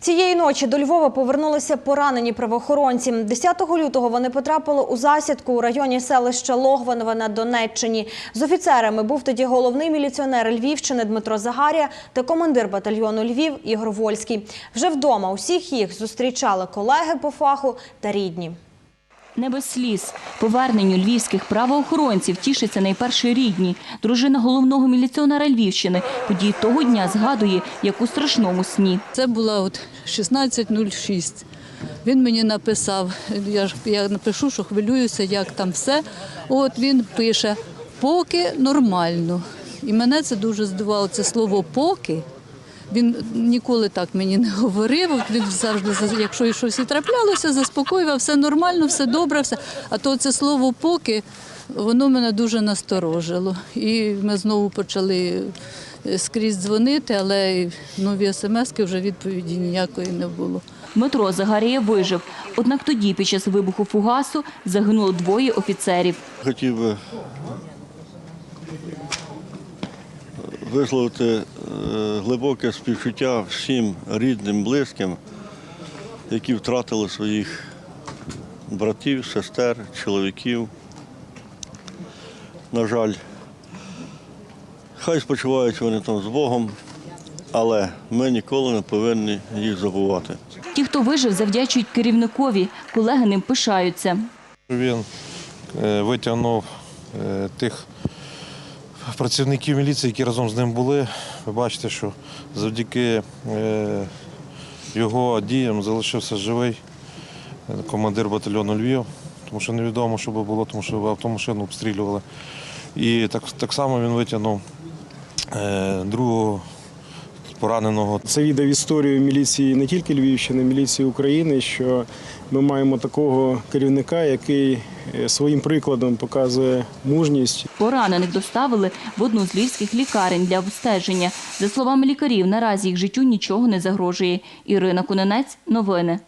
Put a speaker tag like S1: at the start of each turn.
S1: Цієї ночі до Львова повернулися поранені правоохоронці. 10 лютого вони потрапили у засідку у районі селища Логванове на Донеччині. З офіцерами був тоді головний міліціонер Львівщини Дмитро Загарія та командир батальйону Львів Ігор Вольський. Вже вдома усіх їх зустрічали колеги по фаху та рідні.
S2: Не без сліз. Поверненню львівських правоохоронців тішиться найперше рідні. Дружина головного міліціонера Львівщини події того дня згадує, як у страшному сні.
S3: Це була от 16.06. Він мені написав, я ж я напишу, що хвилююся, як там все. От він пише поки нормально. І мене це дуже здивувало. Це слово поки. Він ніколи так мені не говорив. Він завжди, за- якщо і щось і траплялося, заспокоював, все нормально, все добре, все. А то це слово поки воно мене дуже насторожило. І ми знову почали е, скрізь дзвонити, але нові смски вже відповіді ніякої не було.
S2: Дмитро Загарія вижив. Однак тоді, під час вибуху фугасу, загинуло двоє офіцерів.
S4: Хотів би висловити е, глибоке співчуття всім рідним, близьким, які втратили своїх братів, сестер, чоловіків. На жаль, хай спочивають вони там з Богом, але ми ніколи не повинні їх забувати.
S2: Ті, хто вижив, завдячують керівникові. Колеги ним пишаються.
S5: Він е, витягнув е, тих працівників міліції, які разом з ним були. Ви бачите, що завдяки е, його діям залишився живий е, командир батальйону Львів, тому що невідомо, що би було, тому що автомашину обстрілювали. І так, так само він витягнув е, другого пораненого
S6: Це відео історію міліції не тільки Львівщини, міліції України, що ми маємо такого керівника, який е, своїм прикладом показує мужність
S2: Поранених доставили в одну з львівських лікарень для обстеження. За словами лікарів, наразі їх життю нічого не загрожує. Ірина Куненець, новини.